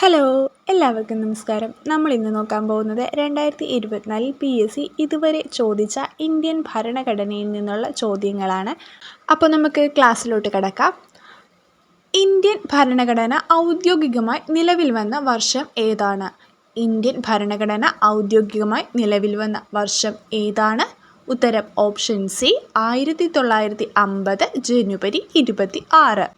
Hello എല്ലാവർക്കും നമസ്കാരം. നമ്മൾ ഇന്ന് നോക്കാൻ പോകുന്നത് രണ്ടായിരത്തി ഇരുപത്തിനാലിൽ പി എസ് സി ഇതുവരെ ചോദിച്ച ഇന്ത്യൻ ഭരണഘടനയിൽ നിന്നുള്ള ചോദ്യങ്ങളാണ്. അപ്പോൾ നമുക്ക് ക്ലാസ്സിലോട്ട് കിടക്കാം. ഇന്ത്യൻ ഭരണഘടന ഔദ്യോഗികമായി നിലവിൽ വന്ന വർഷം ഏതാണ്? ഇന്ത്യൻ ഭരണഘടന ഔദ്യോഗികമായി നിലവിൽ വന്ന വർഷം ഏതാണ്? ഉത്തരം ഓപ്ഷൻ സി ആയിരത്തി തൊള്ളായിരത്തി അമ്പത് ജനുവരി ഇരുപത്തി ആറ്.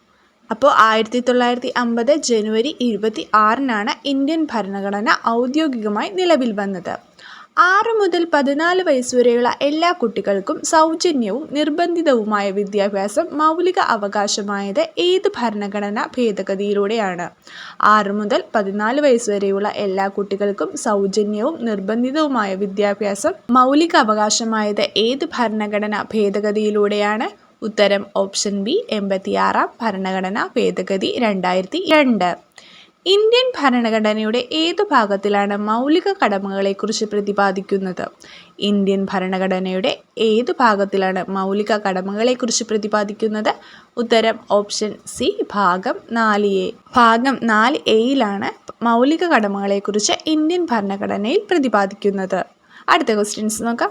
അപ്പോൾ ആയിരത്തി തൊള്ളായിരത്തി അമ്പത് ജനുവരി ഇരുപത്തി ആറിനാണ് ഇന്ത്യൻ ഭരണഘടന ഔദ്യോഗികമായി നിലവിൽ വന്നത്. ആറ് മുതൽ പതിനാല് വയസ്സുവരെയുള്ള എല്ലാ കുട്ടികൾക്കും സൗജന്യവും നിർബന്ധിതവുമായ വിദ്യാഭ്യാസം മൗലിക അവകാശമായത് ഏത് ഭരണഘടനാ ഭേദഗതിയിലൂടെയാണ്? ആറ് മുതൽ പതിനാല് വയസ്സുവരെയുള്ള എല്ലാ കുട്ടികൾക്കും സൗജന്യവും നിർബന്ധിതവുമായ വിദ്യാഭ്യാസം മൗലിക അവകാശമായത് ഏത് ഭരണഘടനാ ഭേദഗതിയിലൂടെയാണ്? ഉത്തരം ഓപ്ഷൻ ബി എൺപത്തിയാറാം ഭരണഘടനാ ഭേദഗതി രണ്ടായിരത്തി രണ്ട് ഇന്ത്യൻ ഭരണഘടനയുടെ ഏതു ഭാഗത്തിലാണ് മൗലിക കടമകളെക്കുറിച്ച് പ്രതിപാദിക്കുന്നത്? ഇന്ത്യൻ ഭരണഘടനയുടെ ഏതു ഭാഗത്തിലാണ് മൗലിക കടമകളെക്കുറിച്ച് പ്രതിപാദിക്കുന്നത്? ഉത്തരം ഓപ്ഷൻ സി ഭാഗം നാല് എ. ഭാഗം നാല് എയിലാണ് മൗലിക കടമകളെക്കുറിച്ച് ഇന്ത്യൻ ഭരണഘടനയിൽ പ്രതിപാദിക്കുന്നത്. അടുത്ത ക്വസ്റ്റ്യൻസ് നോക്കാം.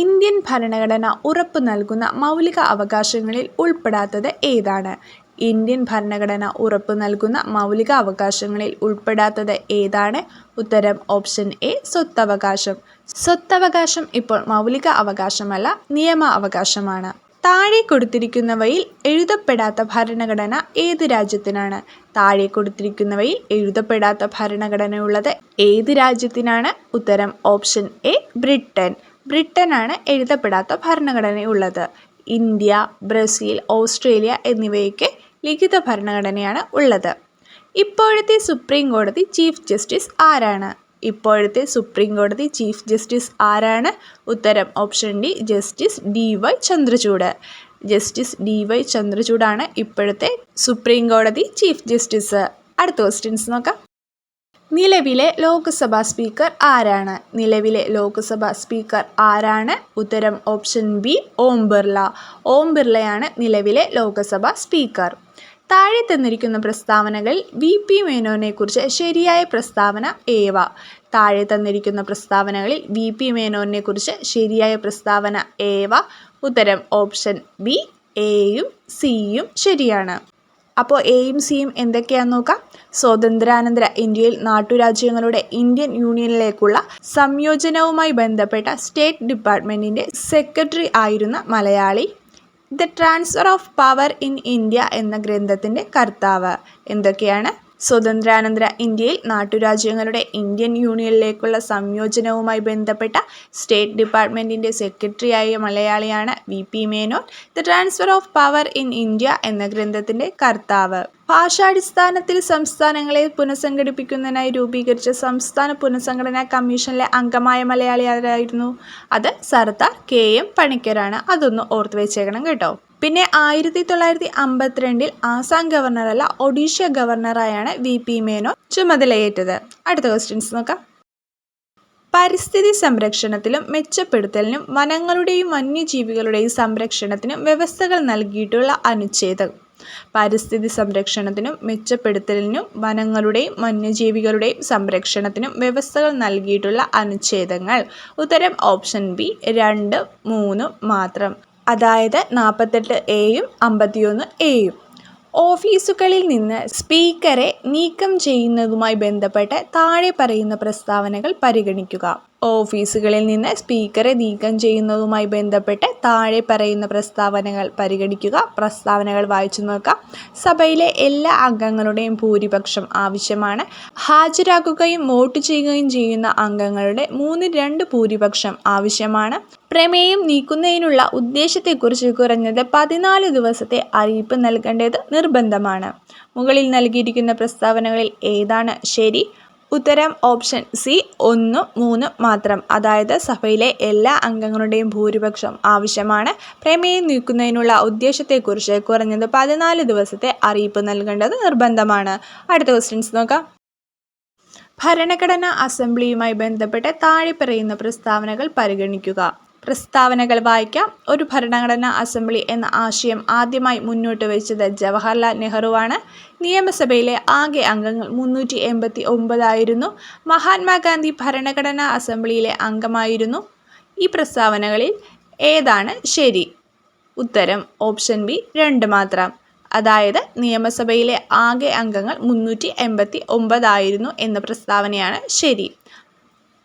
ഇന്ത്യൻ ഭരണഘടന ഉറപ്പു നൽകുന്ന മൗലിക അവകാശങ്ങളിൽ ഉൾപ്പെടാത്തത് ഏതാണ്? ഇന്ത്യൻ ഭരണഘടന ഉറപ്പു നൽകുന്ന മൗലിക അവകാശങ്ങളിൽ ഉൾപ്പെടാത്തത് ഏതാണ്? ഉത്തരം ഓപ്ഷൻ എ സ്വത്തവകാശം. സ്വത്തവകാശം ഇപ്പോൾ മൗലിക അവകാശമല്ല നിയമ അവകാശമാണ്. താഴെ കൊടുത്തിരിക്കുന്നവയിൽ എഴുതപ്പെടാത്ത ഭരണഘടന ഏത് രാജ്യത്തിനാണ്? താഴെ കൊടുത്തിരിക്കുന്നവയിൽ എഴുതപ്പെടാത്ത ഭരണഘടനയുള്ളത് ഏത് രാജ്യത്തിനാണ്? ഉത്തരം ഓപ്ഷൻ എ ബ്രിട്ടൻ. ബ്രിട്ടനാണ് എഴുതപ്പെടാത്ത ഭരണഘടനയുള്ളത്. ഇന്ത്യ ബ്രസീൽ ഓസ്ട്രേലിയ എന്നിവയ്ക്ക് ലിഖിത ഭരണഘടനയാണ് ഉള്ളത്. ഇപ്പോഴത്തെ സുപ്രീം കോടതി ചീഫ് ജസ്റ്റിസ് ആരാണ്? ഇപ്പോഴത്തെ സുപ്രീം കോടതി ചീഫ് ജസ്റ്റിസ് ആരാണ്? ഉത്തരം option D justice D Y Chandrachud. Justice D Y ചന്ദ്രചൂഡാണ് ഇപ്പോഴത്തെ സുപ്രീം കോടതി ചീഫ് ജസ്റ്റിസ്. അടുത്ത ക്വസ്റ്റ്യൻസ് നോക്കാം. നിലവിലെ ലോക്സഭാ സ്പീക്കർ ആരാണ്? നിലവിലെ ലോക്സഭാ സ്പീക്കർ ആരാണ്? ഉത്തരം ഓപ്ഷൻ ബി ഓം ബിർള. ഓം ബിർളയാണ് നിലവിലെ ലോക്സഭാ സ്പീക്കർ. താഴെ തന്നിരിക്കുന്ന പ്രസ്താവനകളിൽ വി പി മേനോനെക്കുറിച്ച് ശരിയായ പ്രസ്താവന ഏവ? താഴെ തന്നിരിക്കുന്ന പ്രസ്താവനകളിൽ വി പി മേനോനെക്കുറിച്ച് ശരിയായ പ്രസ്താവന ഏവ? ഉത്തരം ഓപ്ഷൻ ബി എയും സിയും ശരിയാണ്. അപ്പോൾ എയും സിയും എന്തൊക്കെയാണെന്ന് നോക്കാം. സ്വാതന്ത്ര്യാനന്തര ഇന്ത്യയിൽ നാട്ടുരാജ്യങ്ങളുടെ ഇന്ത്യൻ യൂണിയനിലേക്കുള്ള സംയോജനവുമായി ബന്ധപ്പെട്ട സ്റ്റേറ്റ് ഡിപ്പാർട്ട്മെന്റിന്റെ സെക്രട്ടറി ആയിരുന്ന Malayali the transfer of power in India എന്ന ഗ്രന്ഥത്തിന്റെ കർത്താവ്. എന്തൊക്കെയാണ്? സ്വതന്ത്രാനന്തര ഇന്ത്യയിൽ നാട്ടുരാജ്യങ്ങളുടെ ഇന്ത്യൻ യൂണിയനിലേക്കുള്ള സംയോജനവുമായി ബന്ധപ്പെട്ട സ്റ്റേറ്റ് ഡിപ്പാർട്ട്മെന്റിന്റെ സെക്രട്ടറിയായ മലയാളിയാണ് V P Menon the transfer of power in India എന്ന ഗ്രന്ഥത്തിന്റെ കർത്താവ്. ഭാഷാടിസ്ഥാനത്തിൽ സംസ്ഥാനങ്ങളെ പുനഃസംഘടിപ്പിക്കുന്നതിനായി രൂപീകരിച്ച സംസ്ഥാന പുനഃസംഘടനാ കമ്മീഷനിലെ അംഗമായ മലയാളി ആരായിരുന്നു? അത് സർദാർ കെ എം പണിക്കരാണ്. അതൊന്ന് ഓർത്ത് വെച്ചേക്കണം കേട്ടോ. പിന്നെ ആയിരത്തി തൊള്ളായിരത്തി അമ്പത്തിരണ്ടിൽ ആസാം ഗവർണറല്ല ഒഡീഷ ഗവർണറായാണ് വി പി മേനോൻ ചുമതലയേറ്റത്. അടുത്ത ക്വസ്റ്റ്യൻസ് നോക്കാം. പരിസ്ഥിതി സംരക്ഷണത്തിലും മെച്ചപ്പെടുത്തലിനും വനങ്ങളുടെയും വന്യജീവികളുടെയും സംരക്ഷണത്തിനും വ്യവസ്ഥകൾ നൽകിയിട്ടുള്ള അനുച്ഛേദം. പരിസ്ഥിതി സംരക്ഷണത്തിനും മെച്ചപ്പെടുത്തലിനും വനങ്ങളുടെയും വന്യജീവികളുടെയും സംരക്ഷണത്തിനും വ്യവസ്ഥകൾ നൽകിയിട്ടുള്ള അനുച്ഛേദങ്ങൾ. ഉത്തരം ഓപ്ഷൻ ബി രണ്ട് മൂന്ന് മാത്രം. അതായത് നാൽപ്പത്തെട്ട് എയും അമ്പത്തിയൊന്ന് എയും. ഓഫീസുകളിൽ നിന്ന് സ്പീക്കറെ നീക്കം ചെയ്യുന്നതുമായി ബന്ധപ്പെട്ട് താഴെ പറയുന്ന പ്രസ്താവനകൾ പരിഗണിക്കുക. ഓഫീസുകളിൽ നിന്ന് സ്പീക്കറെ നീക്കം ചെയ്യുന്നതുമായി ബന്ധപ്പെട്ട് താഴെ പറയുന്ന പ്രസ്താവനകൾ പരിഗണിക്കുക. പ്രസ്താവനകൾ വായിച്ചു നോക്കാം. സഭയിലെ എല്ലാ അംഗങ്ങളുടെയും ഭൂരിപക്ഷം ആവശ്യമാണ്. ഹാജരാക്കുകയും വോട്ട് ചെയ്യുകയും ചെയ്യുന്ന അംഗങ്ങളുടെ മൂന്നിൽ രണ്ട് ഭൂരിപക്ഷം ആവശ്യമാണ്. പ്രമേയം നീക്കുന്നതിനുള്ള ഉദ്ദേശത്തെക്കുറിച്ച് കുറഞ്ഞത് പതിനാല് ദിവസത്തെ അറിയിപ്പ് നൽകേണ്ടത് നിർബന്ധമാണ്. മുകളിൽ നൽകിയിരിക്കുന്ന പ്രസ്താവനകളിൽ ഏതാണ് ശരി? ഉത്തരം ഓപ്ഷൻ സി ഒന്ന് മൂന്ന് മാത്രം. അതായത് സഭയിലെ എല്ലാ അംഗങ്ങളുടെയും ഭൂരിപക്ഷം ആവശ്യമാണ്. പ്രമേയം നീക്കുന്നതിനുള്ള ഉദ്ദേശത്തെക്കുറിച്ച് കുറഞ്ഞത് പതിനാല് ദിവസത്തെ അറിയിപ്പ് നൽകേണ്ടത് നിർബന്ധമാണ്. അടുത്ത ക്വസ്റ്റ്യൻസ് നോക്കാം. ഭരണഘടനാ അസംബ്ലിയുമായി ബന്ധപ്പെട്ട് താഴെ പറയുന്ന പ്രസ്താവനകൾ പരിഗണിക്കുക. പ്രസ്താവനകൾ വായിക്കാം. ഒരു ഭരണഘടനാ അസംബ്ലി എന്ന ആശയം ആദ്യമായി മുന്നോട്ട് വെച്ചത് ജവഹർലാൽ നെഹ്റുവാണ്. നിയമസഭയിലെ ആകെ അംഗങ്ങൾ മുന്നൂറ്റി എൺപത്തി ഒമ്പതായിരുന്നു മഹാത്മാഗാന്ധി ഭരണഘടനാ അസംബ്ലിയിലെ അംഗമായിരുന്നു. ഈ പ്രസ്താവനകളിൽ ഏതാണ് ശരി? ഉത്തരം ഓപ്ഷൻ ബി രണ്ട് മാത്രം. അതായത് നിയമസഭയിലെ ആകെ അംഗങ്ങൾ മുന്നൂറ്റി എൺപത്തി ഒമ്പതായിരുന്നു എന്ന പ്രസ്താവനയാണ് ശരി.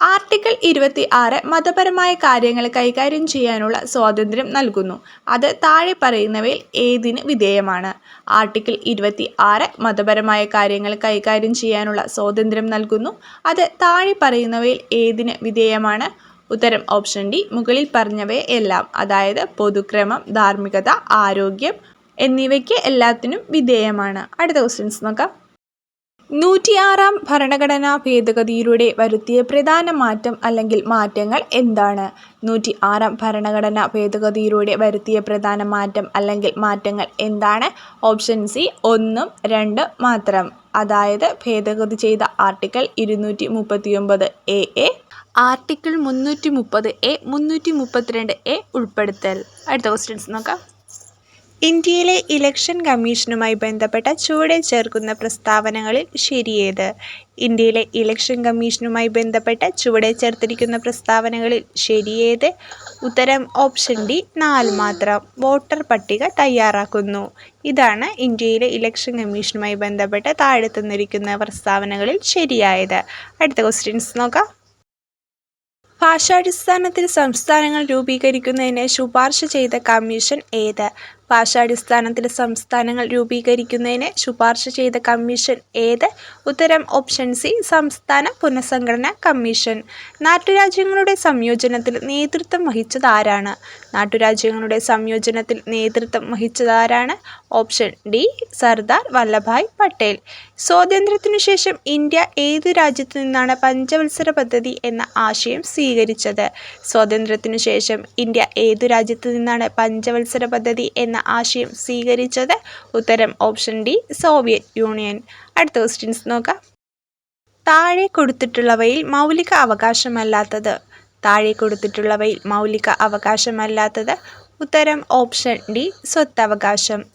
ആർട്ടിക്കിൾ ഇരുപത്തി ആറ് മതപരമായ കാര്യങ്ങൾ കൈകാര്യം ചെയ്യാനുള്ള സ്വാതന്ത്ര്യം നൽകുന്നു. അത് താഴെ പറയുന്നവയിൽ ഏതിന് വിധേയമാണ്? ആർട്ടിക്കിൾ ഇരുപത്തി ആറ് മതപരമായ കാര്യങ്ങൾ കൈകാര്യം ചെയ്യാനുള്ള സ്വാതന്ത്ര്യം നൽകുന്നു. അത് താഴെ പറയുന്നവയിൽ ഏതിന് വിധേയമാണ്? ഉത്തരം ഓപ്ഷൻ ഡി മുകളിൽ പറഞ്ഞവയെ എല്ലാം അതായത് പൊതുക്രമം ധാർമ്മികത ആരോഗ്യം എന്നിവയ്ക്ക് എല്ലാത്തിനും വിധേയമാണ്. അടുത്ത ക്വസ്റ്റ്യൻസ് നോക്കാം. നൂറ്റിയാറാം ഭരണഘടനാ ഭേദഗതിയിലൂടെ വരുത്തിയ പ്രധാന മാറ്റം അല്ലെങ്കിൽ മാറ്റങ്ങൾ എന്താണ്? നൂറ്റി ആറാം ഭരണഘടനാ ഭേദഗതിയിലൂടെ വരുത്തിയ പ്രധാന മാറ്റം അല്ലെങ്കിൽ മാറ്റങ്ങൾ എന്താണ്? ഓപ്ഷൻ സി ഒന്നും രണ്ട് മാത്രം. അതായത് ഭേദഗതി ചെയ്ത ആർട്ടിക്കിൾ ഇരുന്നൂറ്റി മുപ്പത്തിയൊമ്പത് എ എ ആർട്ടിക്കിൾ മുന്നൂറ്റി മുപ്പത് എ മുന്നൂറ്റി മുപ്പത്തിരണ്ട് എ ഉൾപ്പെടുത്തൽ. അടുത്ത ക്വസ്റ്റ്യൻസ് നോക്കാം. ഇന്ത്യയിലെ ഇലക്ഷൻ കമ്മീഷനുമായി ബന്ധപ്പെട്ട ചുവടെ ചേർക്കുന്ന പ്രസ്താവനകളിൽ ശരിയേത്. ഇന്ത്യയിലെ ഇലക്ഷൻ കമ്മീഷനുമായി ബന്ധപ്പെട്ട ചുവടെ ചേർത്തിരിക്കുന്ന പ്രസ്താവനകളിൽ ശരിയേത്? ഉത്തരം ഓപ്ഷൻ ഡി നാല് മാത്രം. വോട്ടർ പട്ടിക തയ്യാറാക്കുന്നു. ഇതാണ് ഇന്ത്യയിലെ ഇലക്ഷൻ കമ്മീഷനുമായി ബന്ധപ്പെട്ട താഴെ തന്നിരിക്കുന്ന പ്രസ്താവനകളിൽ ശരിയായത്. അടുത്ത ക്വസ്റ്റ്യൻസ് നോക്കാം. ഭാഷാടിസ്ഥാനത്തിൽ സംസ്ഥാനങ്ങൾ രൂപീകരിക്കുന്നതിന് ശുപാർശ ചെയ്ത കമ്മീഷൻ ഏത്? ഭാഷാടിസ്ഥാനത്തിൽ സംസ്ഥാനങ്ങൾ രൂപീകരിക്കുന്നതിന് ശുപാർശ ചെയ്ത കമ്മീഷൻ ഏത്? ഉത്തരം ഓപ്ഷൻ സി സംസ്ഥാന പുനഃസംഘടനാ കമ്മീഷൻ. നാട്ടുരാജ്യങ്ങളുടെ സംയോജനത്തിൽ നേതൃത്വം വഹിച്ചത് ആരാണ്? നാട്ടുരാജ്യങ്ങളുടെ സംയോജനത്തിൽ നേതൃത്വം വഹിച്ചതാരാണ് ഓപ്ഷൻ ഡി സർദാർ വല്ലഭായ് പട്ടേൽ. സ്വാതന്ത്ര്യത്തിനു ശേഷം ഇന്ത്യ ഏത് രാജ്യത്തു നിന്നാണ് പഞ്ചവത്സര പദ്ധതി എന്ന ആശയം സ്വീകരിച്ചത്? സ്വാതന്ത്ര്യത്തിനു ശേഷം ഇന്ത്യ ഏതു രാജ്യത്തു നിന്നാണ് പഞ്ചവത്സര പദ്ധതി എന്ന ആശയം സ്വീകരിച്ചത് ഉത്തരം ഓപ്ഷൻ ഡി സോവിയറ്റ് യൂണിയൻ. അടുത്ത ക്വസ്റ്റ്യൻസ് നോക്കാം. താഴെ കൊടുത്തിട്ടുള്ളവയിൽ മൗലിക അവകാശമല്ലാത്തത്. താഴെ കൊടുത്തിട്ടുള്ളവയിൽ മൗലിക അവകാശമല്ലാത്തത്. ഉത്തരം ഓപ്ഷൻ ഡി സ്വത്തവകാശം.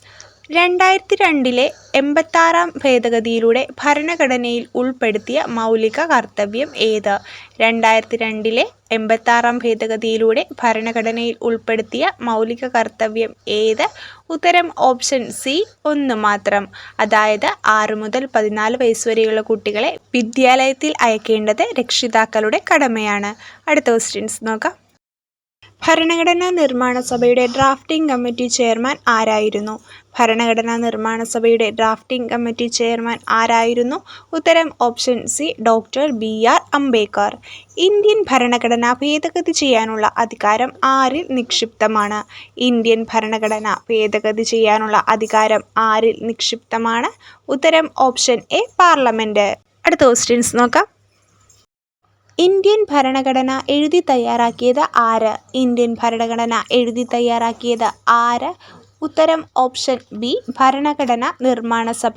രണ്ടായിരത്തി രണ്ടിലെ എൺപത്താറാം ഭേദഗതിയിലൂടെ ഭരണഘടനയിൽ ഉൾപ്പെടുത്തിയ മൗലിക കർത്തവ്യം ഏത്? രണ്ടായിരത്തി രണ്ടിലെ എൺപത്താറാം ഭേദഗതിയിലൂടെ ഭരണഘടനയിൽ ഉൾപ്പെടുത്തിയ മൗലിക കർത്തവ്യം ഏത്? ഉത്തരം ഓപ്ഷൻ സി ഒന്ന് മാത്രം. അതായത് ആറ് മുതൽ പതിനാല് വയസ്സ് വരെയുള്ള കുട്ടികളെ വിദ്യാലയത്തിൽ അയക്കേണ്ടത് രക്ഷിതാക്കളുടെ കടമയാണ്. അടുത്ത ക്വസ്റ്റ്യൻസ് നോക്കാം. ഭരണഘടനാ നിർമ്മാണ സഭയുടെ ഡ്രാഫ്റ്റിംഗ് കമ്മിറ്റി ചെയർമാൻ ആരായിരുന്നു? ഭരണഘടനാ നിർമ്മാണ സഭയുടെ ഡ്രാഫ്റ്റിംഗ് കമ്മിറ്റി ചെയർമാൻ ആരായിരുന്നു? ഉത്തരം option C doctor B R Ambedkar. Indian ഭരണഘടന ഭേദഗതി ചെയ്യാനുള്ള അധികാരം ആരിൽ നിക്ഷിപ്തമാണ്? ഇന്ത്യൻ ഭരണഘടന ഭേദഗതി ചെയ്യാനുള്ള അധികാരം ആരിൽ നിക്ഷിപ്തമാണ്? ഉത്തരം ഓപ്ഷൻ എ പാർലമെന്റ് അടുത്ത ക്വസ്റ്റ്യൻസ് നോക്കാം. ഇന്ത്യൻ ഭരണഘടന എഴുതി തയ്യാറാക്കിയത് ആര്? ഇന്ത്യൻ ഭരണഘടന എഴുതി തയ്യാറാക്കിയത് ആര്? ഉത്തരം ഓപ്ഷൻ ബി ഭരണഘടന നിർമ്മാണ സഭ.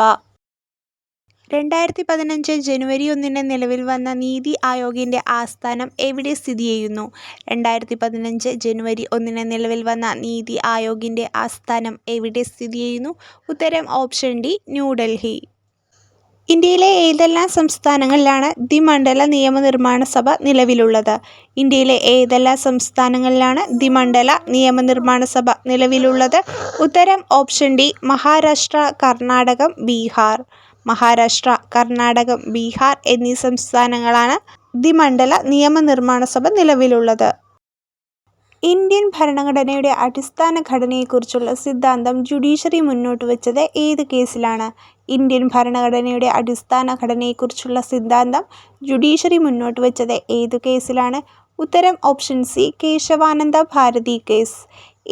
രണ്ടായിരത്തി പതിനഞ്ച് ജനുവരി ഒന്നിന് നിലവിൽ വന്ന നീതി ആയോഗിന്റെ ആസ്ഥാനം എവിടെ സ്ഥിതി ചെയ്യുന്നു? രണ്ടായിരത്തി പതിനഞ്ച് ജനുവരി ഒന്നിന് നിലവിൽ വന്ന നീതി ആയോഗിന്റെ ആസ്ഥാനം എവിടെ സ്ഥിതി ചെയ്യുന്നു? ഉത്തരം ഓപ്ഷൻ ഡി ന്യൂഡൽഹി. ഇന്ത്യയിലെ ഏതെല്ലാം സംസ്ഥാനങ്ങളിലാണ് ദ്വിമണ്ഡല നിയമനിർമ്മാണ സഭ നിലവിലുള്ളത്? ഇന്ത്യയിലെ ഏതെല്ലാം സംസ്ഥാനങ്ങളിലാണ് ദ്വിമണ്ഡല നിയമനിർമ്മാണ സഭ നിലവിലുള്ളത്? ഉത്തരം ഓപ്ഷൻ ഡി മഹാരാഷ്ട്ര കർണാടകം ബീഹാർ. മഹാരാഷ്ട്ര കർണാടകം ബീഹാർ എന്നീ സംസ്ഥാനങ്ങളാണ് ദ്വിമണ്ഡല നിയമനിർമ്മാണ സഭ നിലവിലുള്ളത്. ഇന്ത്യൻ ഭരണഘടനയുടെ അടിസ്ഥാന ഘടനയെക്കുറിച്ചുള്ള സിദ്ധാന്തം ജുഡീഷ്യറി മുന്നോട്ട് വെച്ചത് ഏത് കേസിലാണ്? ഇന്ത്യൻ ഭരണഘടനയുടെ അടിസ്ഥാന ഘടനയെക്കുറിച്ചുള്ള സിദ്ധാന്തം ജുഡീഷ്യറി മുന്നോട്ട് വച്ചത് ഏതു കേസിലാണ്? ഉത്തരം option C Kesavananda Bharati case.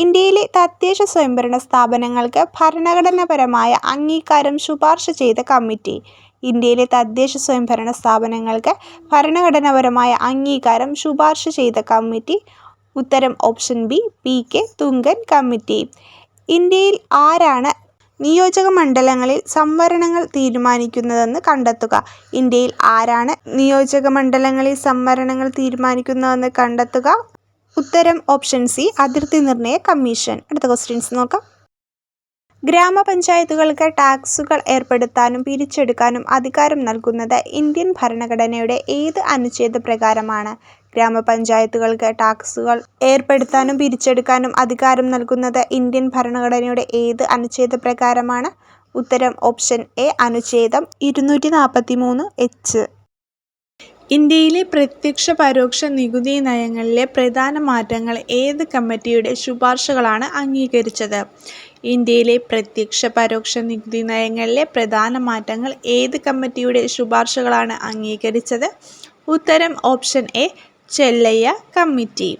ഇന്ത്യയിലെ തദ്ദേശ സ്വയംഭരണ സ്ഥാപനങ്ങൾക്ക് ഭരണഘടനാപരമായ അംഗീകാരം ശുപാർശ ചെയ്ത കമ്മിറ്റി. ഇന്ത്യയിലെ തദ്ദേശ സ്വയംഭരണ സ്ഥാപനങ്ങൾക്ക് ഭരണഘടനാപരമായ അംഗീകാരം ശുപാർശ ചെയ്ത കമ്മിറ്റി. ഉത്തരം option B P K Thungon committee. ഇന്ത്യയിൽ ആരാണ് നിയോജക മണ്ഡലങ്ങളിൽ സംവരണങ്ങൾ തീരുമാനിക്കുന്നതെന്ന് കണ്ടെത്തുക. ഇന്ത്യയിൽ ആരാണ് നിയോജക മണ്ഡലങ്ങളിൽ സംവരണങ്ങൾ തീരുമാനിക്കുന്നതെന്ന് കണ്ടെത്തുക? ഉത്തരം ഓപ്ഷൻ സി അതിർത്തി നിർണയ കമ്മീഷൻ. അടുത്ത ക്വസ്റ്റ്യൻസ് നോക്കാം. ഗ്രാമപഞ്ചായത്തുകൾക്ക് ടാക്സുകൾ ഏർപ്പെടുത്താനും പിരിച്ചെടുക്കാനും അധികാരം നൽകുന്നത് ഇന്ത്യൻ ഭരണഘടനയുടെ ഏത് അനുച്ഛേദ പ്രകാരമാണ് ഗ്രാമപഞ്ചായത്തുകൾക്ക് ടാക്സുകൾ ഏർപ്പെടുത്താനും പിരിച്ചെടുക്കാനും അധികാരം നൽകുന്നത് ഇന്ത്യൻ ഭരണഘടനയുടെ ഏത് അനുച്ഛേദ പ്രകാരമാണ് ഉത്തരം ഓപ്ഷൻ എ അനുച്ഛേദം ഇരുന്നൂറ്റി നാൽപ്പത്തി മൂന്ന് എച്ച് ഇന്ത്യയിലെ പ്രത്യക്ഷ പരോക്ഷ നികുതി നയങ്ങളിലെ പ്രധാന മാറ്റങ്ങൾ ഏത് കമ്മിറ്റിയുടെ ശുപാർശകളാണ് അംഗീകരിച്ചത്? ഇന്ത്യയിലെ പ്രത്യക്ഷ പരോക്ഷ നികുതി നയങ്ങളിലെ പ്രധാന മാറ്റങ്ങൾ ഏത് കമ്മിറ്റിയുടെ ശുപാർശകളാണ് അംഗീകരിച്ചത്? ഉത്തരം ഓപ്ഷൻ എ ചെല്ലയ്യ കമ്മിറ്റി.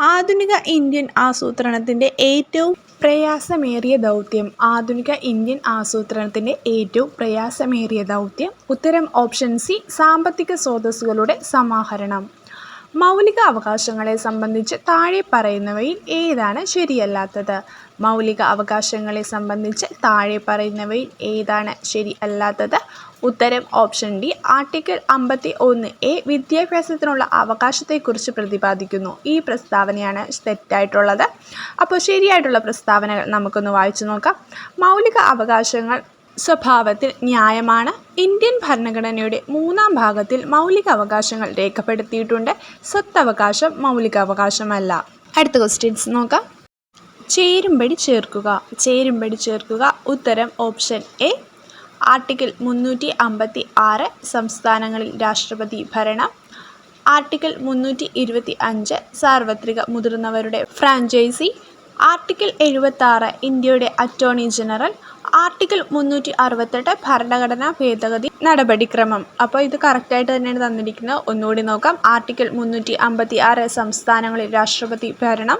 ആധുനിക ഇന്ത്യൻ ആസൂത്രണത്തിന്റെ ഏറ്റവും പ്രയാസമേറിയ ദൗത്യം. ആധുനിക ഇന്ത്യൻ ആസൂത്രണത്തിന്റെ ഏറ്റവും പ്രയാസമേറിയ ദൗത്യം. ഉത്തരം ഓപ്ഷൻ സി സാമ്പത്തിക സ്രോതസ്സുകളുടെ സമാഹരണം. മൗലിക അവകാശങ്ങളെ സംബന്ധിച്ച് താഴെ പറയുന്നവയിൽ ഏതാണ് ശരിയല്ലാത്തത്? മൗലിക അവകാശങ്ങളെ സംബന്ധിച്ച് താഴെ പറയുന്നവയിൽ ഏതാണ് ശരി അല്ലാത്തത് ഉത്തരം ഓപ്ഷൻ ഡി ആർട്ടിക്കിൾ അമ്പത്തി ഒന്ന് എ വിദ്യാഭ്യാസത്തിനുള്ള അവകാശത്തെക്കുറിച്ച് പ്രതിപാദിക്കുന്നു. ഈ പ്രസ്താവനയാണ് തെറ്റായിട്ടുള്ളത്. അപ്പോൾ ശരിയായിട്ടുള്ള പ്രസ്താവനകൾ നമുക്കൊന്ന് വായിച്ചു നോക്കാം. മൗലിക അവകാശങ്ങൾ സ്വഭാവത്തിൽ ന്യായമാണ്. ഇന്ത്യൻ ഭരണഘടനയുടെ മൂന്നാം ഭാഗത്തിൽ മൗലിക അവകാശങ്ങൾ രേഖപ്പെടുത്തിയിട്ടുണ്ട്. സ്വത്തവകാശം മൗലിക അവകാശമല്ല അടുത്ത ക്വസ്റ്റ്യൻസ് നോക്കാം. ചേരുംപടി ചേർക്കുക. ചേരുംപടി ചേർക്കുക. ഉത്തരം ഓപ്ഷൻ എ ആർട്ടിക്കിൾ മുന്നൂറ്റി അമ്പത്തി ആറ് സംസ്ഥാനങ്ങളിൽ രാഷ്ട്രപതി ഭരണം. ആർട്ടിക്കിൾ മുന്നൂറ്റി ഇരുപത്തി അഞ്ച് സാർവത്രിക മുതിർന്നവരുടെ ഫ്രാഞ്ചൈസി ആർട്ടിക്കിൾ എഴുപത്താറ് ഇന്ത്യയുടെ അറ്റോർണി ജനറൽ. ആർട്ടിക്കിൾ മുന്നൂറ്റി അറുപത്തെട്ട് ഭരണഘടനാ ഭേദഗതി നടപടിക്രമം. അപ്പോൾ ഇത് കറക്റ്റായിട്ട് തന്നെയാണ് തന്നിരിക്കുന്നത്. ഒന്നുകൂടി നോക്കാം. ആർട്ടിക്കിൾ മുന്നൂറ്റി അമ്പത്തി ആറ് സംസ്ഥാനങ്ങളിൽ രാഷ്ട്രപതി ഭരണം.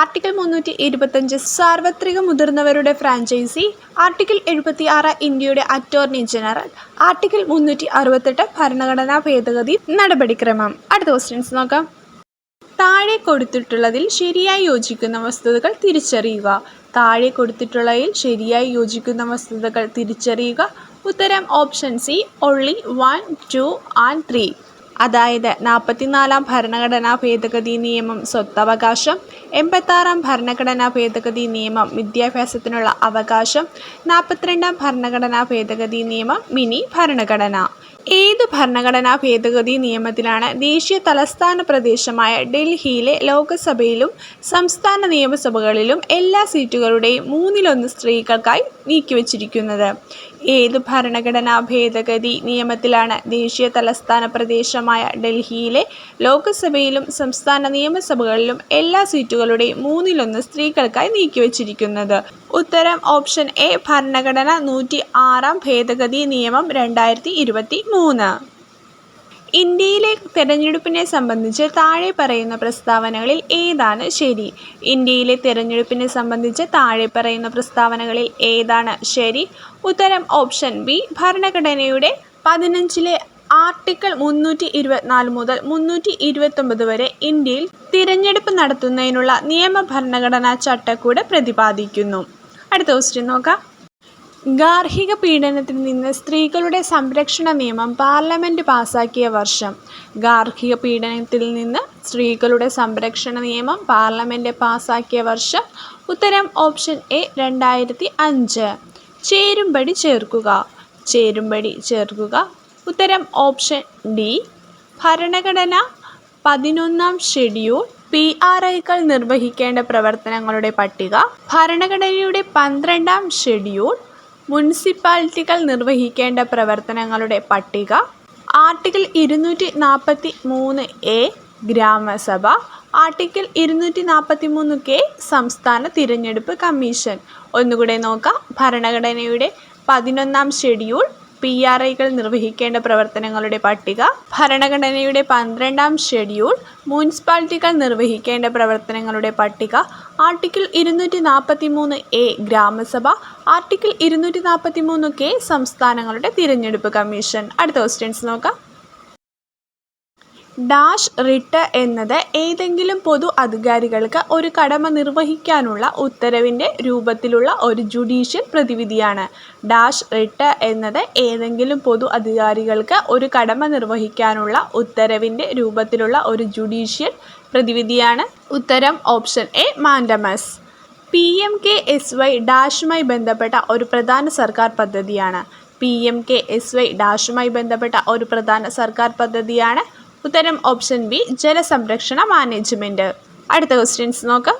ആർട്ടിക്കിൾ മുന്നൂറ്റി ഇരുപത്തഞ്ച് സാർവത്രിക മുതിർന്നവരുടെ ഫ്രാഞ്ചൈസി ആർട്ടിക്കിൾ എഴുപത്തി ആറ് ഇന്ത്യയുടെ അറ്റോർണി ജനറൽ. ആർട്ടിക്കിൾ മുന്നൂറ്റി അറുപത്തെട്ട് ഭരണഘടനാ ഭേദഗതി നടപടിക്രമം. അടുത്ത ക്വസ്റ്റ്യൻസ് നോക്കാം. താഴെ കൊടുത്തിട്ടുള്ളതിൽ ശരിയായി യോജിക്കുന്ന വസ്തുതകൾ തിരിച്ചറിയുക. താഴെ കൊടുത്തിട്ടുള്ളതിൽ ശരിയായി യോജിക്കുന്ന വസ്തുതകൾ തിരിച്ചറിയുക. ഉത്തരം option C only one two and three അതായത് നാൽപ്പത്തിനാലാം ഭരണഘടനാ ഭേദഗതി നിയമം സ്വത്തവകാശം. എൺപത്താറാം ഭരണഘടനാ ഭേദഗതി നിയമം വിദ്യാഭ്യാസത്തിനുള്ള അവകാശം. നാൽപ്പത്തിരണ്ടാം ഭരണഘടനാ ഭേദഗതി നിയമം മിനി ഭരണഘടന. ഏത് ഭരണഘടനാ ഭേദഗതി നിയമത്തിലാണ് ദേശീയ തലസ്ഥാന പ്രദേശമായ ഡൽഹിയിലെ ലോകസഭയിലും സംസ്ഥാന നിയമസഭകളിലും എല്ലാ സീറ്റുകളുടെയും മൂന്നിലൊന്ന് സ്ത്രീകൾക്കായി നീക്കിവച്ചിരിക്കുന്നത്? ഏത് ഭരണഘടനാ ഭേദഗതി നിയമത്തിലാണ് ദേശീയ തലസ്ഥാന പ്രദേശമായ ഡൽഹിയിലെ ലോക്സഭയിലും സംസ്ഥാന നിയമസഭകളിലും എല്ലാ സീറ്റുകളുടെയും മൂന്നിലൊന്ന് സ്ത്രീകൾക്കായി നീക്കിവച്ചിരിക്കുന്നത്? ഉത്തരം ഓപ്ഷൻ എ ഭരണഘടന നൂറ്റി ആറാം ഭേദഗതി നിയമം രണ്ടായിരത്തി ഇരുപത്തി മൂന്ന്. ഇന്ത്യയിലെ തെരഞ്ഞെടുപ്പിനെ സംബന്ധിച്ച് താഴെ പറയുന്ന പ്രസ്താവനകളിൽ ഏതാണ് ശരി? ഇന്ത്യയിലെ തെരഞ്ഞെടുപ്പിനെ സംബന്ധിച്ച് താഴെ പറയുന്ന പ്രസ്താവനകളിൽ ഏതാണ് ശരി? ഉത്തരം ഓപ്ഷൻ ബി ഭരണഘടനയുടെ പതിനഞ്ചിലെ ആർട്ടിക്കിൾ മുന്നൂറ്റി ഇരുപത്തിനാല് മുതൽ മുന്നൂറ്റി ഇരുപത്തൊമ്പത് വരെ ഇന്ത്യയിൽ തിരഞ്ഞെടുപ്പ് നടത്തുന്നതിനുള്ള നിയമ ഭരണഘടനാ ചട്ടക്കൂട് പ്രതിപാദിക്കുന്നു. അടുത്ത ക്വസ്റ്റ്യൻ നോക്കാം. ഗാർഹിക പീഡനത്തിൽ നിന്ന് സ്ത്രീകളുടെ സംരക്ഷണ നിയമം പാർലമെന്റ് പാസാക്കിയ വർഷം. ഗാർഹിക പീഡനത്തിൽ നിന്ന് സ്ത്രീകളുടെ സംരക്ഷണ നിയമം പാർലമെന്റ് പാസാക്കിയ വർഷം. ഉത്തരം ഓപ്ഷൻ എ രണ്ടായിരത്തി അഞ്ച്. ചേരുംപടി ചേർക്കുക. ചേരുംപടി ചേർക്കുക. ഉത്തരം ഓപ്ഷൻ ഡി. ഭരണഘടന പതിനൊന്നാം ഷെഡ്യൂൾ. പി ആർ ഐകൾ നിർവഹിക്കേണ്ട പ്രവർത്തനങ്ങളുടെ പട്ടിക. ഭരണഘടനയുടെ പന്ത്രണ്ടാം ഷെഡ്യൂൾ. മുനിസിപ്പാലിറ്റികൾ നിർവഹിക്കേണ്ട പ്രവർത്തനങ്ങളുടെ പട്ടിക ആർട്ടിക്കിൾ ഇരുന്നൂറ്റി നാൽപ്പത്തി മൂന്ന് എ ഗ്രാമസഭ ആർട്ടിക്കിൾ ഇരുന്നൂറ്റി നാൽപ്പത്തി മൂന്ന് കെ സംസ്ഥാന തിരഞ്ഞെടുപ്പ് കമ്മീഷൻ. ഒന്നുകൂടെ നോക്കാം. ഭരണഘടനയുടെ പതിനൊന്നാം ഷെഡ്യൂൾ പി ആർ ഐകൾ നിർവഹിക്കേണ്ട പ്രവർത്തനങ്ങളുടെ പട്ടിക ഭരണഘടനയുടെ പന്ത്രണ്ടാം ഷെഡ്യൂൾ മുനിസിപ്പാലിറ്റികൾ നിർവഹിക്കേണ്ട പ്രവർത്തനങ്ങളുടെ പട്ടിക ആർട്ടിക്കിൾ ഇരുന്നൂറ്റി നാൽപ്പത്തി മൂന്ന് എ ഗ്രാമസഭ ആർട്ടിക്കിൾ ഇരുന്നൂറ്റി നാൽപ്പത്തി മൂന്ന് കെ സംസ്ഥാനങ്ങളുടെ തിരഞ്ഞെടുപ്പ് കമ്മീഷൻ. അടുത്ത ക്വസ്റ്റ്യൻസ് നോക്കാം. ഡാഷ് റിട്ട് എന്നത് ഏതെങ്കിലും പൊതു അധികാരികൾക്ക് ഒരു കടമ നിർവഹിക്കാനുള്ള ഉത്തരവിന്റെ രൂപത്തിലുള്ള ഒരു ജുഡീഷ്യൽ പ്രതിവിധിയാണ്. ഡാഷ് റിട്ട് എന്നത് ഏതെങ്കിലും പൊതു അധികാരികൾക്ക് ഒരു കടമ നിർവഹിക്കാനുള്ള ഉത്തരവിന്റെ രൂപത്തിലുള്ള ഒരു ജുഡീഷ്യൽ പ്രതിവിധിയാണ്. ഉത്തരം option A mandamus. P. M. K. S. Y. ഡാഷുമായി ബന്ധപ്പെട്ട ഒരു പ്രധാന സർക്കാർ പദ്ധതിയാണ്. P. M. K. S. Y. ഡാഷുമായി ബന്ധപ്പെട്ട ഒരു പ്രധാന സർക്കാർ പദ്ധതിയാണ്. ഉത്തരം ഓപ്ഷൻ ബി ജലസംരക്ഷണ മാനേജ്മെന്റ്. അടുത്ത ക്വസ്റ്റ്യൻസ് നോക്കാം.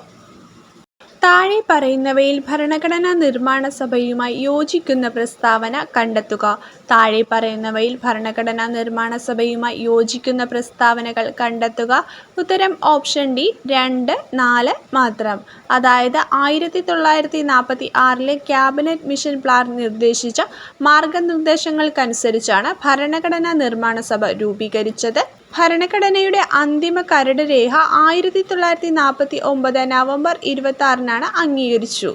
താഴെ പറയുന്നവയിൽ ഭരണഘടനാ നിർമ്മാണ സഭയുമായി യോജിക്കുന്ന പ്രസ്താവന കണ്ടെത്തുക. താഴെ പറയുന്നവയിൽ ഭരണഘടനാ നിർമ്മാണ സഭയുമായി യോജിക്കുന്ന പ്രസ്താവനകൾ കണ്ടെത്തുക. ഉത്തരം ഓപ്ഷൻ ഡി രണ്ട്, നാല് മാത്രം. അതായത് ആയിരത്തി തൊള്ളായിരത്തി നാൽപ്പത്തി ആറിലെ ക്യാബിനറ്റ് മിഷൻ പ്ലാൻ നിർദ്ദേശിച്ച മാർഗനിർദ്ദേശങ്ങൾക്കനുസരിച്ചാണ് ഭരണഘടനാ നിർമ്മാണ സഭ രൂപീകരിച്ചത്. ഭരണഘടനയുടെ അന്തിമ കരട് രേഖ ആയിരത്തി തൊള്ളായിരത്തി നാൽപ്പത്തി ഒമ്പത് നവംബർ ഇരുപത്തി ആറിനാണ് അംഗീകരിച്ചു.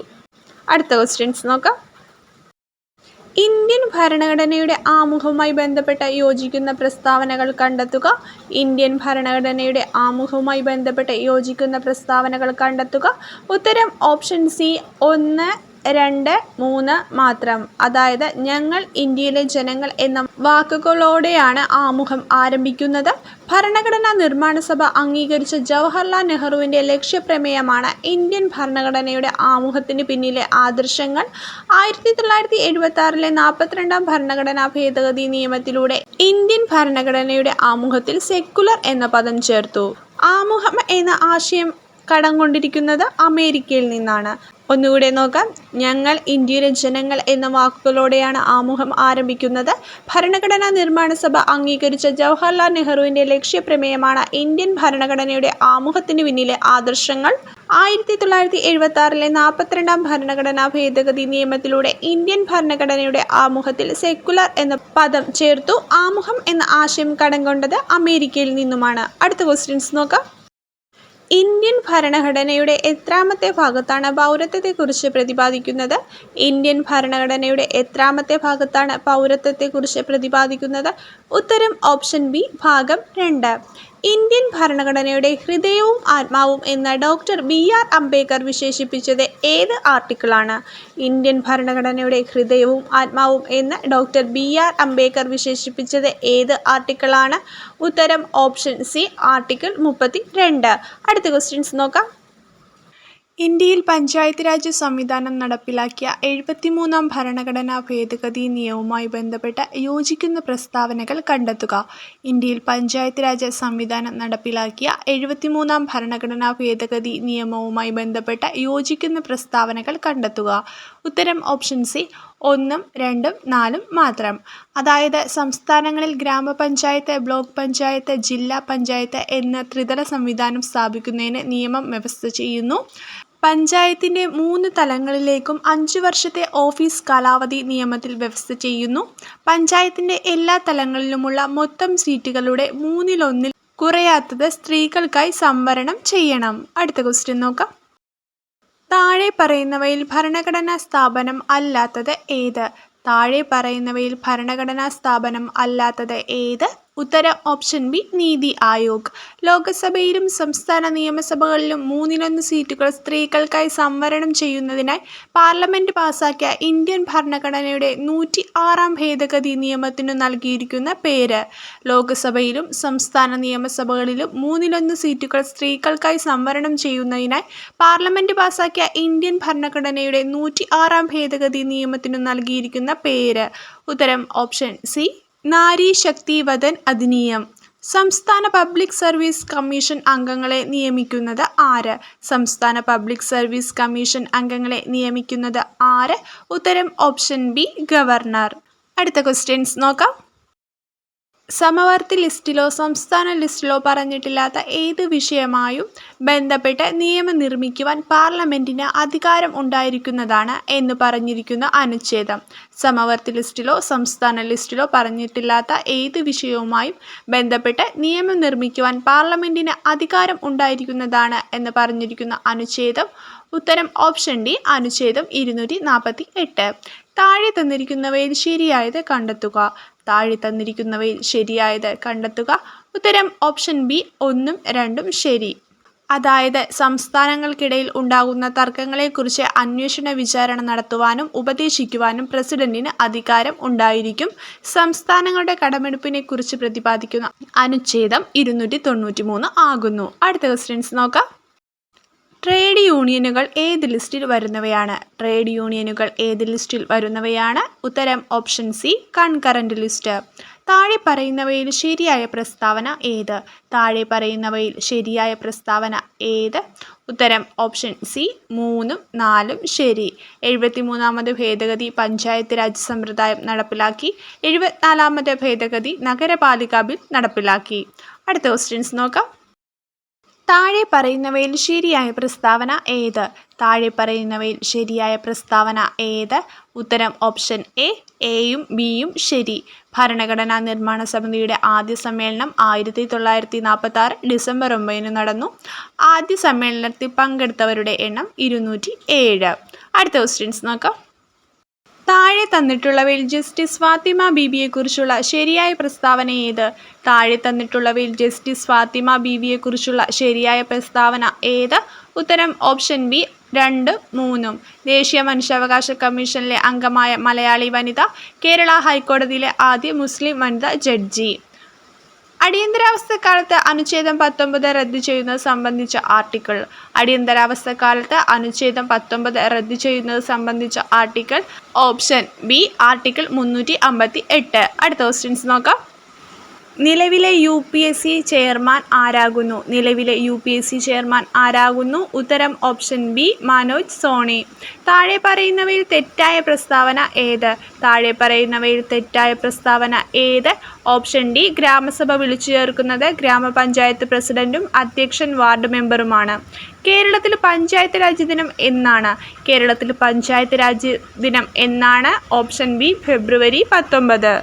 അടുത്ത ക്വസ്റ്റ്യൻസ് നോക്കാം. ഇന്ത്യൻ ഭരണഘടനയുടെ ആമുഖവുമായി ബന്ധപ്പെട്ട യോജിക്കുന്ന പ്രസ്താവനകൾ കണ്ടെത്തുക. ഇന്ത്യൻ ഭരണഘടനയുടെ ആമുഖവുമായി ബന്ധപ്പെട്ട യോജിക്കുന്ന പ്രസ്താവനകൾ കണ്ടെത്തുക. ഉത്തരം ഓപ്ഷൻ സി ഒന്ന്, രണ്ട്, മൂന്ന് മാത്രം. അതായത് ഞങ്ങൾ ഇന്ത്യയിലെ ജനങ്ങൾ എന്ന വാക്കുകളോടെയാണ് ആമുഖം ആരംഭിക്കുന്നത്. ഭരണഘടനാ നിർമ്മാണ സഭ അംഗീകരിച്ച ജവഹർലാൽ നെഹ്റുവിന്റെ ലക്ഷ്യപ്രമേയമാണ് ഇന്ത്യൻ ഭരണഘടനയുടെ ആമുഖത്തിന് പിന്നിലെ ആദർശങ്ങൾ. ആയിരത്തി തൊള്ളായിരത്തി എഴുപത്തി ആറിലെ നാൽപ്പത്തിരണ്ടാം ഭരണഘടനാ ഭേദഗതി നിയമത്തിലൂടെ ഇന്ത്യൻ ഭരണഘടനയുടെ ആമുഖത്തിൽ സെക്കുലർ എന്ന പദം ചേർത്തു. ആമുഖം എന്ന ആശയം കടം കൊണ്ടിരിക്കുന്നത് അമേരിക്കയിൽ നിന്നാണ്. ഒന്നുകൂടെ നോക്കാം. ഞങ്ങൾ ഇന്ത്യയിലെ ജനങ്ങൾ എന്ന വാക്കുകളോടെയാണ് ആമുഖം ആരംഭിക്കുന്നത്. ഭരണഘടനാ നിർമ്മാണ സഭ അംഗീകരിച്ച ജവഹർലാൽ നെഹ്റുവിന്റെ ലക്ഷ്യപ്രമേയമാണ് ഇന്ത്യൻ ഭരണഘടനയുടെ ആമുഖത്തിന് പിന്നിലെ ആദർശങ്ങൾ. ആയിരത്തി തൊള്ളായിരത്തി എഴുപത്തി ആറിലെ നാൽപ്പത്തിരണ്ടാം ഭരണഘടനാ ഭേദഗതി നിയമത്തിലൂടെ ഇന്ത്യൻ ഭരണഘടനയുടെ ആമുഖത്തിൽ സെക്കുലർ എന്ന പദം ചേർത്തു. ആമുഖം എന്ന ആശയം കടം കൊണ്ടത് അമേരിക്കയിൽ നിന്നുമാണ്. അടുത്ത ക്വസ്റ്റ്യൻസ് നോക്കാം. ഇന്ത്യൻ ഭരണഘടനയുടെ എത്രാമത്തെ ഭാഗത്താണ് പൗരത്വത്തെക്കുറിച്ച് പ്രതിപാദിക്കുന്നത്? ഇന്ത്യൻ ഭരണഘടനയുടെ എത്രാമത്തെ ഭാഗത്താണ് പൗരത്വത്തെക്കുറിച്ച് പ്രതിപാദിക്കുന്നത്? ഉത്തരം ഓപ്ഷൻ ബി ഭാഗം രണ്ട്. ഇന്ത്യൻ ഭരണഘടനയുടെ ഹൃദയവും ആത്മാവും എന്ന് ഡോക്ടർ ബി. ആർ. അംബേദ്കർ വിശേഷിപ്പിച്ചത് ഏത് ആർട്ടിക്കിളാണ്? ഇന്ത്യൻ ഭരണഘടനയുടെ ഹൃദയവും ആത്മാവും എന്ന് ഡോക്ടർ ബി. ആർ. അംബേദ്കർ വിശേഷിപ്പിച്ചത് ഏത് ആർട്ടിക്കിളാണ്? ഉത്തരം ഓപ്ഷൻ സി ആർട്ടിക്കിൾ മുപ്പത്തിരണ്ട്. അടുത്ത ക്വസ്റ്റ്യൻസ് നോക്കാം. ഇന്ത്യയിൽ പഞ്ചായത്ത് രാജ് സംവിധാനം നടപ്പിലാക്കിയ എഴുപത്തിമൂന്നാം ഭരണഘടനാ ഭേദഗതി നിയമവുമായി ബന്ധപ്പെട്ട യോജിക്കുന്ന പ്രസ്താവനകൾ കണ്ടെത്തുക. ഇന്ത്യയിൽ പഞ്ചായത്ത് രാജ് സംവിധാനം നടപ്പിലാക്കിയ എഴുപത്തിമൂന്നാം ഭരണഘടനാ ഭേദഗതി നിയമവുമായി ബന്ധപ്പെട്ട യോജിക്കുന്ന പ്രസ്താവനകൾ കണ്ടെത്തുക. ഉത്തരം ഓപ്ഷൻ സി ഒന്നും, രണ്ടും, നാലും മാത്രം. അതായത് സംസ്ഥാനങ്ങളിൽ ഗ്രാമപഞ്ചായത്ത്, ബ്ലോക്ക് പഞ്ചായത്ത്, ജില്ലാ പഞ്ചായത്ത് എന്ന ത്രിതല സംവിധാനം സ്ഥാപിക്കുന്നതിന് നിയമം വ്യവസ്ഥ ചെയ്യുന്നു. പഞ്ചായത്തിന്റെ മൂന്ന് തലങ്ങളിലേക്കും അഞ്ച് വർഷത്തെ ഓഫീസ് കാലാവധി നിയമത്തിൽ വ്യവസ്ഥ ചെയ്യുന്നു. പഞ്ചായത്തിന്റെ എല്ലാ തലങ്ങളിലുമുള്ള മൊത്തം സീറ്റുകളുടെ മൂന്നിലൊന്നിൽ കുറയാത്തത് സ്ത്രീകൾക്കായി സംവരണം ചെയ്യണം. അടുത്ത ക്വസ്റ്റ്യൻ നോക്കാം. താഴെ പറയുന്നവയിൽ ഭരണഘടനാ സ്ഥാപനം അല്ലാത്തത് ഏത്? താഴെ പറയുന്നവയിൽ ഭരണഘടനാ സ്ഥാപനം അല്ലാത്തത് ഏത്? ഉത്തരം ഓപ്ഷൻ ബി നീതി ആയോഗ്. ലോകസഭയിലും സംസ്ഥാന നിയമസഭകളിലും മൂന്നിലൊന്ന് സീറ്റുകൾ സ്ത്രീകൾക്കായി സംവരണം ചെയ്യുന്നതിനായി പാർലമെന്റ് പാസാക്കിയ ഇന്ത്യൻ ഭരണഘടനയുടെ നൂറ്റി ആറാം ഭേദഗതി നിയമത്തിനു നൽകിയിരിക്കുന്ന പേര്. ലോകസഭയിലും സംസ്ഥാന നിയമസഭകളിലും മൂന്നിലൊന്ന് സീറ്റുകൾ സ്ത്രീകൾക്കായി സംവരണം ചെയ്യുന്നതിനായി പാർലമെന്റ് പാസാക്കിയ ഇന്ത്യൻ ഭരണഘടനയുടെ നൂറ്റി ആറാം ഭേദഗതി നിയമത്തിനു നൽകിയിരിക്കുന്ന പേര്. ഉത്തരം option C Nari Shakti Watan Adhiniyam. സംസ്ഥാന പബ്ലിക് സർവീസ് കമ്മീഷൻ അംഗങ്ങളെ നിയമിക്കുന്നത് ആര്? സംസ്ഥാന പബ്ലിക് സർവീസ് കമ്മീഷൻ അംഗങ്ങളെ നിയമിക്കുന്നത് ആര്? ഉത്തരം ഓപ്ഷൻ ബി ഗവർണർ. അടുത്ത ക്വസ്റ്റ്യൻസ് നോക്കാം. സമവർത്തി ലിസ്റ്റിലോ സംസ്ഥാന ലിസ്റ്റിലോ പറഞ്ഞിട്ടില്ലാത്ത ഏത് വിഷയമായും ബന്ധപ്പെട്ട് നിയമം നിർമ്മിക്കുവാൻ പാർലമെന്റിന് അധികാരം ഉണ്ടായിരിക്കുന്നതാണ് എന്ന് പറഞ്ഞിരിക്കുന്ന അനുച്ഛേദം? സമവർത്തി ലിസ്റ്റിലോ സംസ്ഥാന ലിസ്റ്റിലോ പറഞ്ഞിട്ടില്ലാത്ത ഏത് വിഷയവുമായും ബന്ധപ്പെട്ട് നിയമം നിർമ്മിക്കുവാൻ പാർലമെന്റിന് അധികാരം ഉണ്ടായിരിക്കുന്നതാണ് എന്ന് പറഞ്ഞിരിക്കുന്ന അനുച്ഛേദം? ഉത്തരം ഓപ്ഷൻ ഡി അനുച്ഛേദം ഇരുന്നൂറ്റി നാൽപ്പത്തിഎട്ട്. താഴെ തന്നിരിക്കുന്നവയിൽ ശരിയായത് കണ്ടെത്തുക. താഴെ തന്നിരിക്കുന്നവയിൽ ശരിയായത് കണ്ടെത്തുക. ഉത്തരം ഓപ്ഷൻ ബി ഒന്നും രണ്ടും ശരി. അതായത് സംസ്ഥാനങ്ങൾക്കിടയിൽ ഉണ്ടാകുന്ന തർക്കങ്ങളെക്കുറിച്ച് അന്വേഷണ വിചാരണ നടത്തുവാനും ഉപദേശിക്കുവാനും പ്രസിഡന്റിന് അധികാരം ഉണ്ടായിരിക്കും. സംസ്ഥാനങ്ങളുടെ കടമെടുപ്പിനെക്കുറിച്ച് പ്രതിപാദിക്കുന്ന അനുച്ഛേദം ഇരുന്നൂറ്റി തൊണ്ണൂറ്റി മൂന്ന് ആകുന്നു. അടുത്ത ക്വസ്റ്റ്യൻസ് നോക്കാം. ട്രേഡ് യൂണിയനുകൾ ഏത് ലിസ്റ്റിൽ വരുന്നവയാണ്? ട്രേഡ് യൂണിയനുകൾ ഏത് ലിസ്റ്റിൽ വരുന്നവയാണ്? ഉത്തരം ഓപ്ഷൻ സി കൺകറന്റ് ലിസ്റ്റ്. താഴെ പറയുന്നവയിൽ ശരിയായ പ്രസ്താവന ഏത്? താഴെ പറയുന്നവയിൽ ശരിയായ പ്രസ്താവന ഏത്? ഉത്തരം ഓപ്ഷൻ സി മൂന്നും നാലും ശരി. എഴുപത്തിമൂന്നാമത് ഭേദഗതി പഞ്ചായത്ത് രാജ് സമ്പ്രദായം നടപ്പിലാക്കി. എഴുപത്തിനാലാമത് ഭേദഗതി നഗരപാലിക ബിൽ നടപ്പിലാക്കി. അടുത്ത ക്വസ്റ്റ്യൻസ് നോക്കാം. താഴെ പറയുന്നവയിൽ ശരിയായ പ്രസ്താവന ഏത്? താഴെ പറയുന്നവയിൽ ശരിയായ പ്രസ്താവന ഏത്? ഉത്തരം ഓപ്ഷൻ എ എയും ബിയും ശരി. ഭരണഘടനാ നിർമ്മാണ സമിതിയുടെ ആദ്യ സമ്മേളനം ആയിരത്തി തൊള്ളായിരത്തി നാൽപ്പത്തി ആറ് ഡിസംബർ ഒമ്പതിന് നടന്നു. ആദ്യ സമ്മേളനത്തിൽ പങ്കെടുത്തവരുടെ എണ്ണം ഇരുന്നൂറ്റി ഏഴ്. അടുത്ത ക്വസ്റ്റ്യൻസ് നോക്കാം. താഴെ തന്നിട്ടുള്ളവയിൽ ജസ്റ്റിസ് ഫാത്തിമ ബീബിയെക്കുറിച്ചുള്ള ശരിയായ പ്രസ്താവന ഏത്? താഴെ തന്നിട്ടുള്ളവയിൽ ജസ്റ്റിസ് ഫാത്തിമ ബീബിയെക്കുറിച്ചുള്ള ശരിയായ പ്രസ്താവന ഏത്? ഉത്തരം ഓപ്ഷൻ ബി രണ്ട് മൂന്നും. ദേശീയ മനുഷ്യാവകാശ കമ്മീഷനിലെ അംഗമായ മലയാളി വനിത കേരള ഹൈക്കോടതിയിലെ ആദ്യ മുസ്ലിം വനിതാ ജഡ്ജി. അടിയന്തരാവസ്ഥക്കാലത്ത് അനുച്ഛേദം പത്തൊമ്പത് റദ്ദു ചെയ്യുന്നത് സംബന്ധിച്ച ആർട്ടിക്കിൾ. അടിയന്തരാവസ്ഥ അടിയന്തരാവസ്ഥക്കാലത്ത് അനുച്ഛേദം പത്തൊമ്പത് റദ്ദു ചെയ്യുന്നത് സംബന്ധിച്ച ആർട്ടിക്കിൾ. ഓപ്ഷൻ ബി ആർട്ടിക്കിൾ മുന്നൂറ്റി അമ്പത്തി എട്ട്. അടുത്ത ക്വസ്റ്റ്യൻസ് നോക്കാം. നിലവിലെ U P S C chairman ആരാകുന്നു? നിലവിലെ U P S C chairman ആരാകുന്നു? ഉത്തരം ഓപ്ഷൻ ബി മനോജ് സോണി. താഴെ പറയുന്നവയിൽ തെറ്റായ പ്രസ്താവന ഏത്? താഴെ പറയുന്നവയിൽ തെറ്റായ പ്രസ്താവന ഏത്? ഓപ്ഷൻ ഡി ഗ്രാമസഭ വിളിച്ചു ചേർക്കുന്നത് ഗ്രാമപഞ്ചായത്ത് പ്രസിഡന്റും അധ്യക്ഷൻ വാർഡ് മെമ്പറുമാണ്. കേരളത്തിൽ പഞ്ചായത്ത് രാജ് ദിനം എന്നാണ്. കേരളത്തിൽ പഞ്ചായത്ത് രാജ് ദിനം എന്നാണ് ഓപ്ഷൻ ബി ഫെബ്രുവരി പത്തൊമ്പത്.